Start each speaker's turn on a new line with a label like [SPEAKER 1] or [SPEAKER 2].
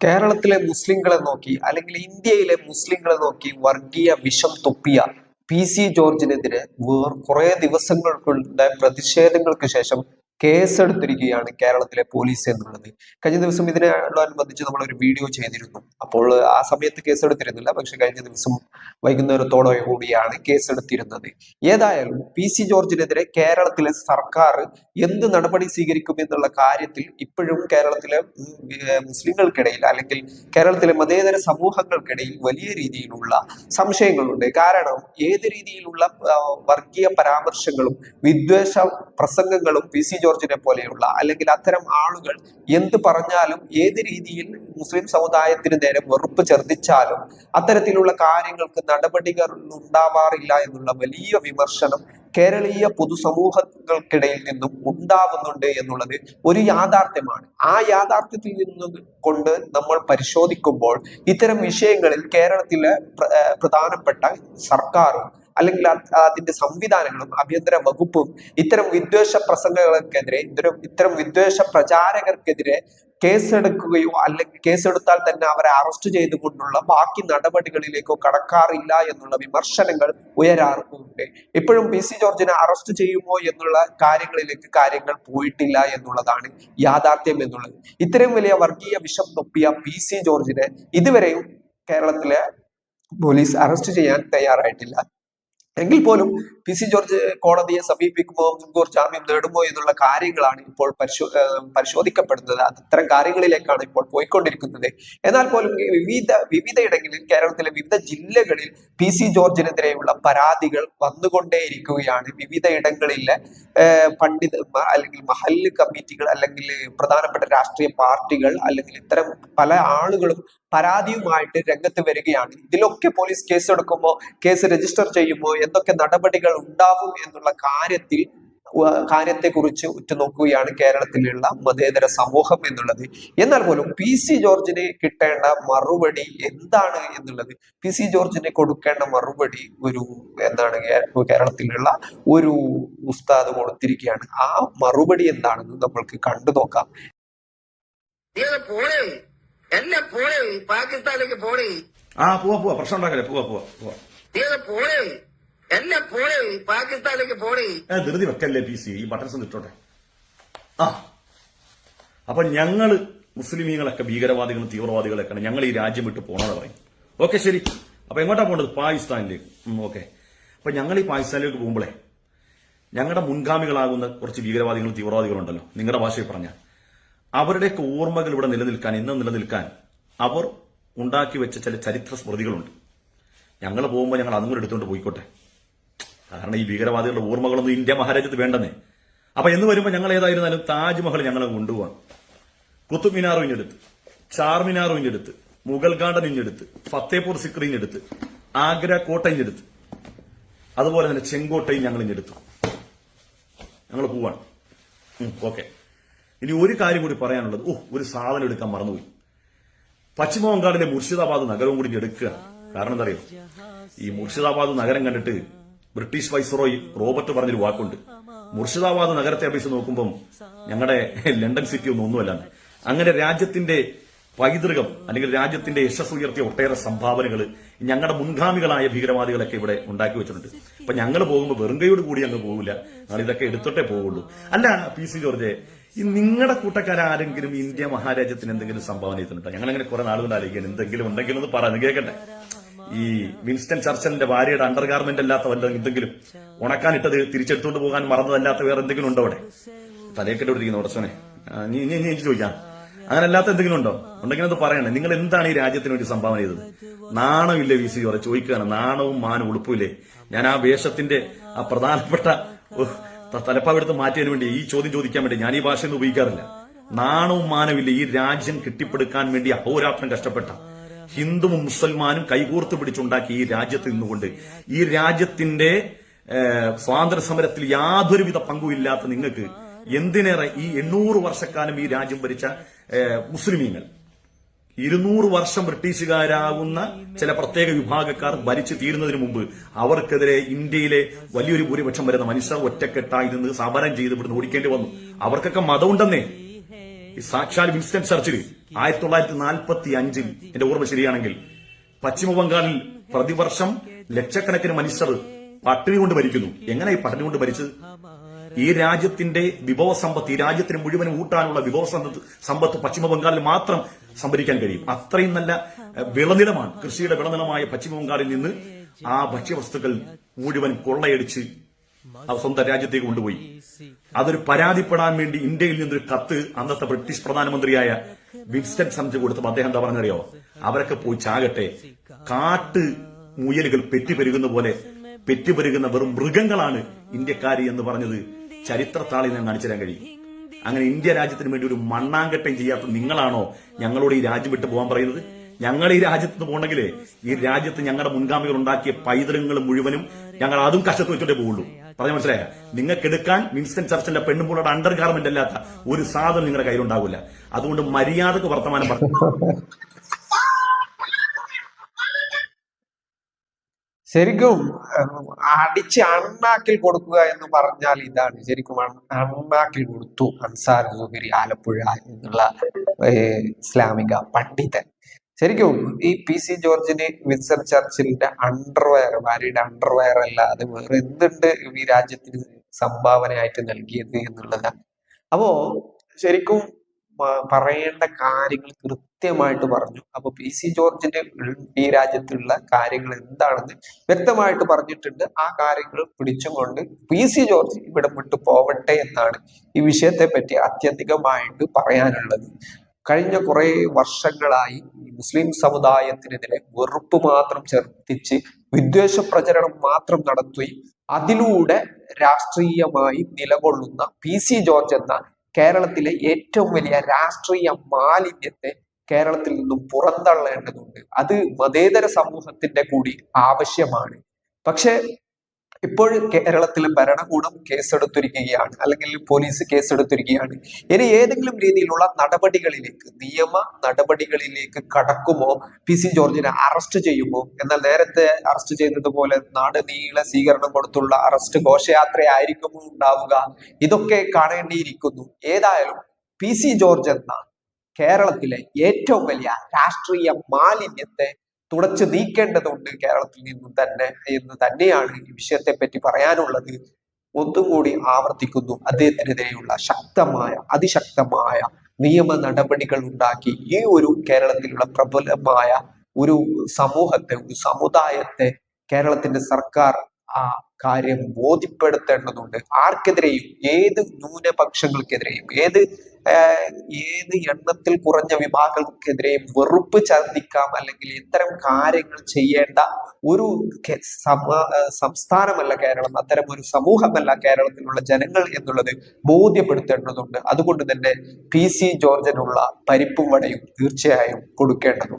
[SPEAKER 1] കേരളത്തിലെ മുസ്ലിങ്ങളെ നോക്കി അല്ലെങ്കിൽ ഇന്ത്യയിലെ മുസ്ലിങ്ങളെ നോക്കി വർഗീയ വിഷം തുപ്പിയ പി സി ജോർജിനെതിരെ വേർ കുറെ ദിവസങ്ങൾക്കുണ്ടായ പ്രതിഷേധങ്ങൾക്ക് ശേഷം കേസെടുത്തിരിക്കുകയാണ് കേരളത്തിലെ പോലീസ് എന്നുള്ളത്. കഴിഞ്ഞ ദിവസം ഇതിനോടനുബന്ധിച്ച് നമ്മൾ ഒരു വീഡിയോ ചെയ്തിരുന്നു. അപ്പോൾ ആ സമയത്ത് കേസെടുത്തിരുന്നില്ല. പക്ഷെ കഴിഞ്ഞ ദിവസം വൈകുന്നേരത്തോടെ കൂടിയാണ് കേസെടുത്തിരുന്നത്. ഏതായാലും പി സി ജോർജിനെതിരെ കേരളത്തിലെ സർക്കാർ എന്ത് നടപടി സ്വീകരിക്കും എന്നുള്ള കാര്യത്തിൽ ഇപ്പോഴും കേരളത്തിലെ മുസ്ലിങ്ങൾക്കിടയിൽ അല്ലെങ്കിൽ കേരളത്തിലെ മതേതര സമൂഹങ്ങൾക്കിടയിൽ വലിയ രീതിയിലുള്ള സംശയങ്ങളുണ്ട്. കാരണം ഏത് രീതിയിലുള്ള വർഗീയ പരാമർശങ്ങളും വിദ്വേഷ പ്രസംഗങ്ങളും പി സി ജോർജിനെ പോലെയുള്ള അല്ലെങ്കിൽ അത്തരം ആളുകൾ എന്ത് പറഞ്ഞാലും ഏത് രീതിയിൽ മുസ്ലിം സമുദായത്തിന് നേരെ വെറുപ്പ് ചെറുതിച്ചാലും അത്തരത്തിലുള്ള കാര്യങ്ങൾക്ക് നടപടികൾ ഉണ്ടാവാറില്ല എന്നുള്ള വലിയ വിമർശനം കേരളീയ പൊതുസമൂഹങ്ങൾക്കിടയിൽ നിന്നും ഉണ്ടാവുന്നുണ്ട് എന്നുള്ളത് ഒരു യാഥാർത്ഥ്യമാണ്. ആ യാഥാർത്ഥ്യത്തിൽ നിന്നും കൊണ്ട് നമ്മൾ പരിശോധിക്കുമ്പോൾ ഇത്തരം വിഷയങ്ങളിൽ കേരളത്തിലെ പ്രധാനപ്പെട്ട സർക്കാരും അല്ലെങ്കിൽ അത് അതിന്റെ സംവിധാനങ്ങളും ആഭ്യന്തര വകുപ്പും ഇത്തരം വിദ്വേഷ പ്രസംഗങ്ങൾക്കെതിരെ ഇത്തരം ഇത്തരം വിദ്വേഷ പ്രചാരകർക്കെതിരെ കേസെടുക്കുകയോ അല്ലെങ്കിൽ കേസെടുത്താൽ തന്നെ അവരെ അറസ്റ്റ് ചെയ്തുകൊണ്ടുള്ള ബാക്കി നടപടികളിലേക്കോ കടക്കാറില്ല എന്നുള്ള വിമർശനങ്ങൾ ഉയരാറുമുണ്ട്. ഇപ്പോഴും പി സി ജോർജിനെ അറസ്റ്റ് ചെയ്യുമോ എന്നുള്ള കാര്യങ്ങളിലേക്ക് കാര്യങ്ങൾ പോയിട്ടില്ല എന്നുള്ളതാണ് യാഥാർത്ഥ്യം എന്നുള്ളത്. ഇത്രയും വലിയ വർഗീയ വിഷം തൊപ്പിയ പി സി ജോർജിനെ ഇതുവരെയും കേരളത്തിലെ പോലീസ് അറസ്റ്റ് ചെയ്യാൻ തയ്യാറായിട്ടില്ല. എങ്കിൽ പോലും പി സി ജോർജ് കോടതിയെ സമീപിക്കുമോ മുൻകൂർ ജാമ്യം നേടുമോ എന്നുള്ള കാര്യങ്ങളാണ് ഇപ്പോൾ പരിശോ പരിശോധിക്കപ്പെടുന്നത്. അത് അത്തരം കാര്യങ്ങളിലേക്കാണ് ഇപ്പോൾ പോയിക്കൊണ്ടിരിക്കുന്നത്. എന്നാൽ പോലും വിവിധ വിവിധയിടങ്ങളിൽ കേരളത്തിലെ വിവിധ ജില്ലകളിൽ പി സി ജോർജിനെതിരെയുള്ള പരാതികൾ വന്നുകൊണ്ടേയിരിക്കുകയാണ്. വിവിധ ഇടങ്ങളിലെ പണ്ഡിത അല്ലെങ്കിൽ മഹല്ല് കമ്മിറ്റികൾ അല്ലെങ്കിൽ പ്രധാനപ്പെട്ട രാഷ്ട്രീയ പാർട്ടികൾ അല്ലെങ്കിൽ ഇത്തരം പല ആളുകളും പരാതിയുമായിട്ട് രംഗത്ത് വരികയാണ്. ഇതിലൊക്കെ പോലീസ് കേസെടുക്കുമ്പോൾ കേസ് രജിസ്റ്റർ ചെയ്യുമ്പോൾ എന്തൊക്കെ നടപടികൾ ഉണ്ടാവും എന്നുള്ള കാര്യത്തിൽ കാര്യത്തെ കുറിച്ച് ഉറ്റുനോക്കുകയാണ് കേരളത്തിലുള്ള മതേതര സമൂഹം എന്നുള്ളത്. എന്നാൽ പോലും പി സി ജോർജിന് കിട്ടേണ്ട മറുപടി എന്താണ് എന്നുള്ളത്? പി സി ജോർജിന് കൊടുക്കേണ്ട മറുപടി ഒരു എന്താണ് കേരളത്തിലുള്ള ഒരു ഉസ്താദ് കൊടുത്തിരിക്കുകയാണ്. ആ മറുപടി എന്താണെന്ന് നമ്മൾക്ക് കണ്ടു നോക്കാം
[SPEAKER 2] എന്നെ പോണേ പാകിസ്ഥാനിലേക്ക് പോണേ.
[SPEAKER 3] ആ പോവാ പോവാ പ്രശ്നം ഉണ്ടാക്കല്ലേ പോവാ പോവാ പോവാ.
[SPEAKER 2] നീ പോണേ. എന്നെ പോണേ പാകിസ്ഥാനിലേക്ക് പോണേ.
[SPEAKER 3] ഏ, ധൃതി വെക്കല്ലേ പി സി ഈ ബട്ടൺസ് ഇട്ടോട്ടെ. ആ. അപ്പൊ ഞങ്ങൾ മുസ്ലിമീങ്ങളൊക്കെ ഭീകരവാദികളും തീവ്രവാദികളൊക്കെയാണ്. ഞങ്ങൾ ഈ രാജ്യം വിട്ട് പോണെന്ന് പറയും. ഓക്കെ ശരി. അപ്പൊ എങ്ങോട്ടാ പോകേണ്ടത് പാകിസ്ഥാനിലേക്ക് ഓക്കെ. അപ്പൊ ഞങ്ങൾ ഈ പാകിസ്ഥാനിലേക്ക് പോകുമ്പോഴേ ഞങ്ങളുടെ മുൻഗാമികളാകുന്ന കുറച്ച് ഭീകരവാദികളും തീവ്രവാദികളും ഉണ്ടല്ലോ. നിങ്ങളുടെ ഭാഷയിൽ പറഞ്ഞാൽ അവരുടെയൊക്കെ ഓർമ്മകൾ ഇവിടെ നിലനിൽക്കാൻ ഇന്നും നിലനിൽക്കാൻ അവർ ഉണ്ടാക്കി വെച്ച ചില ചരിത്ര സ്മൃതികളുണ്ട്. ഞങ്ങൾ പോകുമ്പോൾ ഞങ്ങൾ അതും കൂടെ എടുത്തുകൊണ്ട് പോയിക്കോട്ടെ. കാരണം ഈ ഭീകരവാദികളുടെ ഓർമ്മകളൊന്നും ഇന്ത്യ മഹാരാജ്യത്ത് വേണ്ടെന്നേ. അപ്പൊ എന്ന് വരുമ്പോൾ ഞങ്ങൾ ഏതായിരുന്നാലും താജ്മഹൽ ഞങ്ങൾ കൊണ്ടുപോകാം കുത്തുബ് മിനാർ ഇഞ്ഞെടുത്ത് ചാർമിനാർ ഇഞ്ഞെടുത്ത് മുഗൾ ഗാർഡൻ ഇഞ്ഞെടുത്ത് ഫത്തേപൂർ സിക്രി ഇഞ്ഞെടുത്ത് ആഗ്ര കോട്ട ഇഞ്ഞെടുത്ത്. അതുപോലെ തന്നെ ചെങ്കോട്ടയും ഞങ്ങൾ ഇഞ്ഞെടുത്തു. ഞങ്ങൾ പോവാണ്. ഓക്കെ. ഇനി ഒരു കാര്യം കൂടി പറയാനുള്ളത്. ഓ ഒരു സാധനം എടുക്കാൻ മറന്നുപോയി. പശ്ചിമ ബംഗാളിലെ മുർഷിദാബാദ് നഗരവും കൂടി എടുക്കുക. കാരണം എന്താ അറിയോ? ഈ മുർഷിദാബാദ് നഗരം കണ്ടിട്ട് ബ്രിട്ടീഷ് വൈസ്രോയി റോബർട്ട് പറഞ്ഞൊരു വാക്കുണ്ട്. മുർഷിദാബാദ് നഗരത്തെ അപേക്ഷിച്ച് നോക്കുമ്പം ഞങ്ങളുടെ ലണ്ടൻ സിറ്റി ഒന്നും ഒന്നുമല്ല. അങ്ങനെ രാജ്യത്തിന്റെ പൈതൃകം അല്ലെങ്കിൽ രാജ്യത്തിന്റെ യശസ് ഉയർത്തിയ ഒട്ടേറെ സംഭാവനകൾ ഞങ്ങളുടെ മുൻഗാമികളായ ഭീകരവാദികളൊക്കെ ഇവിടെ ഉണ്ടാക്കി വെച്ചിട്ടുണ്ട്. അപ്പൊ ഞങ്ങൾ പോകുമ്പോൾ വെറുങ്കയോട് കൂടി അങ്ങ് പോകില്ല ഞങ്ങൾ ഇതൊക്കെ എടുത്തിട്ടേ പോകുള്ളൂ അല്ല പി സി ജോർജെ ഈ നിങ്ങളുടെ കൂട്ടക്കാരാരെങ്കിലും ഇന്ത്യ മഹാരാജ്യത്തിന് എന്തെങ്കിലും സംഭാവന ചെയ്തിട്ടുണ്ടോ? ഞങ്ങൾ അങ്ങനെ കുറെ നാളുകൾ ആലോചിക്കാൻ എന്തെങ്കിലും ഉണ്ടെങ്കിലും ഒന്ന് പറയാം കേൾക്കട്ടെ ഈ വിൻസ്റ്റൺ ചർച്ചലിന്റെ ഭാര്യയുടെ അണ്ടർ ഗാർമെന്റ് അല്ലാത്ത വല്ല എന്തെങ്കിലും ഉണക്കാനിട്ടത് തിരിച്ചെടുത്തുകൊണ്ട് പോകാൻ മറന്നതല്ലാത്ത വേറെ എന്തെങ്കിലും ഉണ്ടോ അവിടെ? തലയൊക്കെട്ടിരിക്കുന്നു ഉടച്ചോനെ നീ നീ എനിക്ക് ചോദിക്കാം. അങ്ങനെ അല്ലാത്ത എന്തെങ്കിലും ഉണ്ടോ? ഉണ്ടെങ്കിൽ അത് പറയണേ. നിങ്ങൾ എന്താണ് ഈ രാജ്യത്തിന് വേണ്ടി സംഭാവന ചെയ്തത്? നാണമില്ലേ വി സി ചോദിക്കുകയാണ്. നാണവും മാനും ഉളുപ്പില്ലേ ഞാൻ ആ വേഷത്തിന്റെ ആ പ്രധാനപ്പെട്ട ഉഹ്, എടുത്ത് മാറ്റിയതിനു വേണ്ടി ഈ ചോദ്യം ചോദിക്കാൻ വേണ്ടി ഞാൻ ഈ ഭാഷയൊന്നും ഉപയോഗിക്കാറില്ല. നാണവും മാനവില്ല ഈ രാജ്യം കെട്ടിപ്പടുക്കാൻ വേണ്ടി അഹോരാത്രം കഷ്ടപ്പെട്ട. ഹിന്ദുവും മുസൽമാനും കൈകോർത്ത് പിടിച്ചുണ്ടാക്കി ഈ രാജ്യത്ത് നിന്നുകൊണ്ട് ഈ രാജ്യത്തിന്റെ സ്വാതന്ത്ര്യ സമരത്തിൽ യാതൊരുവിധ പങ്കുമില്ലാത്ത നിങ്ങൾക്ക് എന്തിനേറെ ഈ എണ്ണൂറ് വർഷക്കാലം ഈ രാജ്യം ഭരിച്ച മുസ്ലിമീങ്ങൾ ഇരുന്നൂറ് വർഷം ബ്രിട്ടീഷുകാരാകുന്ന ചില പ്രത്യേക വിഭാഗക്കാർ ഭരിച്ചു തീരുന്നതിന് മുമ്പ് അവർക്കെതിരെ ഇന്ത്യയിലെ വലിയൊരു ഭൂരിപക്ഷം വരുന്ന മനുഷ്യർ ഒറ്റക്കെട്ടായി നിന്ന് സമരം ചെയ്ത് ഇവിടുന്ന് ഓടിക്കേണ്ടി വന്നു. അവർക്കൊക്കെ മതമുണ്ടെന്നേ. സാക്ഷാൽ വിൻസ്റ്റൺ ചർച്ചിൽ ആയിരത്തി തൊള്ളായിരത്തി നാൽപ്പത്തി അഞ്ചിൽ എന്റെ ഓർമ്മ ശരിയാണെങ്കിൽ പശ്ചിമ ബംഗാളിൽ പ്രതിവർഷം ലക്ഷക്കണക്കിന് മനുഷ്യർ പട്ടിണി കൊണ്ട് ഭരിക്കുന്നു എങ്ങനെ ഈ പട്ടിണി കൊണ്ട് മരിച്ചത്? ഈ രാജ്യത്തിന്റെ വിഭവ സമ്പത്ത് ഈ രാജ്യത്തിന് മുഴുവൻ ഊട്ടാനുള്ള വിഭവ സമ്പത്ത് സമ്പത്ത് പശ്ചിമ ബംഗാളിൽ മാത്രം സംഭരിക്കാൻ കഴിയും. അത്രയും നല്ല വിളനിലമാണ്. കൃഷിയുടെ വിളനിലമായ പശ്ചിമ ബംഗാളിൽ നിന്ന് ആ ഭക്ഷ്യവസ്തുക്കൾ മുഴുവൻ കൊള്ളയടിച്ച് സ്വന്തം രാജ്യത്തേക്ക് കൊണ്ടുപോയി. അതൊരു പരാതിപ്പെടാൻ വേണ്ടി ഇന്ത്യയിൽ നിന്നൊരു കത്ത് അന്നത്തെ ബ്രിട്ടീഷ് പ്രധാനമന്ത്രിയായ വിൻസ്റ്റൺ സംജ് കൊടുത്തപ്പോൾ അദ്ദേഹം എന്താ പറഞ്ഞറിയോ അവരൊക്കെ പോയി ചാകട്ടെ. കാട്ട് മുയലുകൾ പെറ്റുപെരുകുന്ന പോലെ പെറ്റുപെരുകുന്ന വെറും മൃഗങ്ങളാണ് ഇന്ത്യക്കാരി എന്ന് പറഞ്ഞത്. ചരിത്രത്താളിൽ നിന്ന് കാണിച്ചു തരാൻ കഴിയും. അങ്ങനെ ഇന്ത്യ രാജ്യത്തിന് വേണ്ടി ഒരു മണ്ണാങ്കട്ടയും ചെയ്യാത്ത നിങ്ങളാണോ ഞങ്ങളോട് ഈ രാജ്യം വിട്ടു പോകാൻ പറയുന്നത്? ഞങ്ങൾ ഈ രാജ്യത്ത് നിന്ന് പോകണമെങ്കിൽ ഈ രാജ്യത്ത് ഞങ്ങളുടെ മുൻഗാമികൾ ഉണ്ടാക്കിയ പൈതൃകങ്ങൾ മുഴുവനും ഞങ്ങൾ അതും കഷ്ടത്ത് വെച്ചോണ്ടേ പോകുള്ളൂ. പറഞ്ഞ മനസ്സിലായ? നിങ്ങൾക്ക് എടുക്കാൻ വിൻസ്റ്റൺ ചർച്ചിന്റെ പെണ്ണുമ്പോളുടെ അണ്ടർ ഗാർമെന്റ് അല്ലാത്ത ഒരു സാധനം നിങ്ങളുടെ കയ്യിലുണ്ടാവില്ല. അതുകൊണ്ട് മര്യാദയ്ക്ക് വർത്തമാനം പറഞ്ഞു
[SPEAKER 1] ശരിക്കും അടിച്ച് അണ്ണാക്കിൽ കൊടുക്കുക എന്ന് പറഞ്ഞാൽ ഇതാണ്. ശരിക്കും അണ്ണാക്കിൽ കൊടുത്തു. അൻസാർ സുഹരി ആലപ്പുഴ എന്നുള്ള ഇസ്ലാമിക പണ്ഡിതൻ. ശരിക്കും ഈ പി സി ജോർജിന് വിൻസർ ചർച്ചിലിന്റെ അണ്ടർവെയർ ഭാര്യയുടെ അണ്ടർവെയർ അല്ലാതെ വേറെ എന്തുണ്ട് ഈ രാജ്യത്തിന് സംഭാവനയായിട്ട് നൽകിയത് എന്നുള്ളതാണ്. അപ്പോ ശരിക്കും പറയേണ്ട കാര്യങ്ങൾ കൃത്യമായിട്ട് പറഞ്ഞു. അപ്പൊ പി സി ജോർജിന്റെ ഈ രാജ്യത്തുള്ള കാര്യങ്ങൾ എന്താണെന്ന് വ്യക്തമായിട്ട് പറഞ്ഞിട്ടുണ്ട്. ആ കാര്യങ്ങൾ പിടിച്ചുകൊണ്ട് പി സി ജോർജ് ഇവിടെ വിട്ടു പോവട്ടെ എന്നാണ് ഈ വിഷയത്തെ പറ്റി അത്യധികമായിട്ട് പറയാനുള്ളത്. കഴിഞ്ഞ കുറെ വർഷങ്ങളായി മുസ്ലിം സമുദായത്തിനെതിരെ വെറുപ്പ് മാത്രം ചെർത്തിച്ച് വിദ്വേഷ പ്രചരണം മാത്രം നടത്തുകയും അതിലൂടെ രാഷ്ട്രീയമായി നിലകൊള്ളുന്ന പി സി ജോർജ് എന്ന കേരളത്തിലെ ഏറ്റവും വലിയ രാഷ്ട്രീയ മാലിന്യത്തെ കേരളത്തിൽ നിന്നും പുറന്തള്ളേണ്ടതുണ്ട്. അത് മതേതര സമൂഹത്തിന്റെ കൂടി ആവശ്യമാണ്. പക്ഷെ ഇപ്പോൾ കേരളത്തിൽ ഭരണകൂടം കേസെടുത്തിരിക്കുകയാണ്. അല്ലെങ്കിൽ പോലീസ് കേസെടുത്തിരിക്കുകയാണ്. ഇനി ഏതെങ്കിലും രീതിയിലുള്ള നടപടികളിലേക്ക് നിയമ നടപടികളിലേക്ക് കടക്കുമോ? പി സി ജോർജിനെ അറസ്റ്റ് ചെയ്യുമോ? എന്നാൽ നേരത്തെ അറസ്റ്റ് ചെയ്തതുപോലെ നാട് നീളെ സ്വീകരണം കൊടുത്തുള്ള അറസ്റ്റ് ഘോഷയാത്രയായിരിക്കുമോ ഉണ്ടാവുക? ഇതൊക്കെ കാണേണ്ടിയിരിക്കുന്നു. ഏതായാലും പി സി ജോർജ് എന്ന കേരളത്തിലെ ഏറ്റവും വലിയ രാഷ്ട്രീയ മാലിന്യത്തെ തുടച്ചു നീക്കേണ്ടതുണ്ട് കേരളത്തിൽ നിന്നും തന്നെ എന്ന് തന്നെയാണ് ഈ വിഷയത്തെ പറ്റി പറയാനുള്ളത് ഒന്നുകൂടി ആവർത്തിക്കുന്നു. അദ്ദേഹത്തിനെതിരെയുള്ള ശക്തമായ അതിശക്തമായ നിയമ നടപടികൾ ഉണ്ടാക്കി ഈ ഒരു കേരളത്തിലുള്ള പ്രബലമായ ഒരു സമൂഹത്തെ ഒരു സമുദായത്തെ കേരളത്തിന്റെ സർക്കാർ ആ കാര്യം ബോധ്യപ്പെടുത്തേണ്ടതുണ്ട്. ആർക്കെതിരെയും ഏത് ന്യൂനപക്ഷങ്ങൾക്കെതിരെയും ഏത് ഏത് എണ്ണത്തിൽ കുറഞ്ഞ വിഭാഗങ്ങൾക്കെതിരെയും വെറുപ്പ് ചർദിക്കാം അല്ലെങ്കിൽ ഇത്തരം കാര്യങ്ങൾ ചെയ്യേണ്ട ഒരു സംസ്ഥാനമല്ല കേരളം അത്തരം ഒരു സമൂഹമല്ല കേരളത്തിലുള്ള ജനങ്ങൾ എന്നുള്ളത് ബോധ്യപ്പെടുത്തേണ്ടതുണ്ട്. അതുകൊണ്ട് തന്നെ പി സി ജോർജിനുള്ള പരിപ്പും വടയും തീർച്ചയായും കൊടുക്കേണ്ടതുണ്ട്.